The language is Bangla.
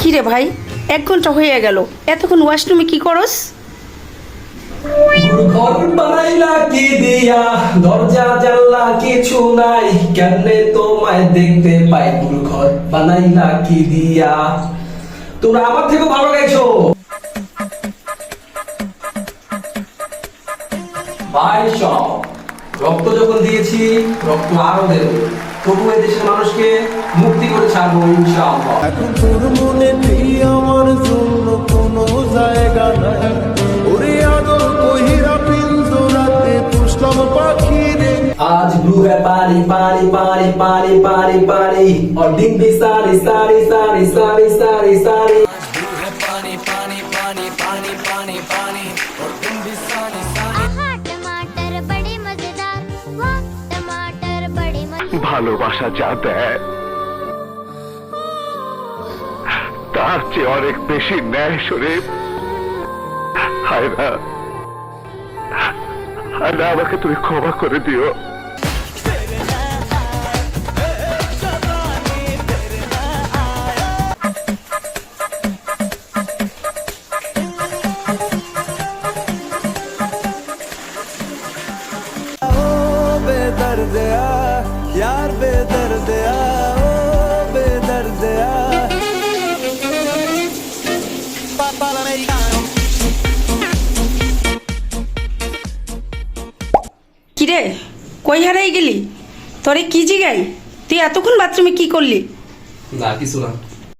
কিরে ভাই এক ঘণ্টা হয়ে গেল। এতক্ষণ ওয়াশরুমে কি করস? ঘর বানাইলা কি দিয়া? দরজা জানলা কিছু নাই। কেমনে তোমায় দেখতে পাই? ঘর বানাইলা কি দিয়া? তোমরা আমার থেকে ভালো গাইছো। ভাই রক্ত যখন দিয়েছি রক্ত আরও দেব। তবু এই দেশের মানুষকে মুক্তি করে ছাড়বো ইনশাআল্লাহ। এখন তোর মনে নেই আমার জন্য কোনো জায়গা নাই ওরে আদর কহিরা পিন্দরাতে পুষলাম পাখি রে आज ब्लू है पानी पानी पानी पानी पानी पानी और डिंग भी सारी सारी सारी सारी सारी सारी आहा टमाटर बड़े मजेदार वाह टमाटर बड़े मजेदार ভালোবাসা যা দেয় তার চেয়ে অনেক বেশি ন্যায় শরীফ হায় না হায় না আমাকে তুমি ক্ষমা করে দিও ও বেদর্দ आ यार बेदर्द কিরে, কই হারাই গেলি? তোরে কি জিগাই? তুই এতক্ষণ বাথরুমে কি করলি? না, কিছু না।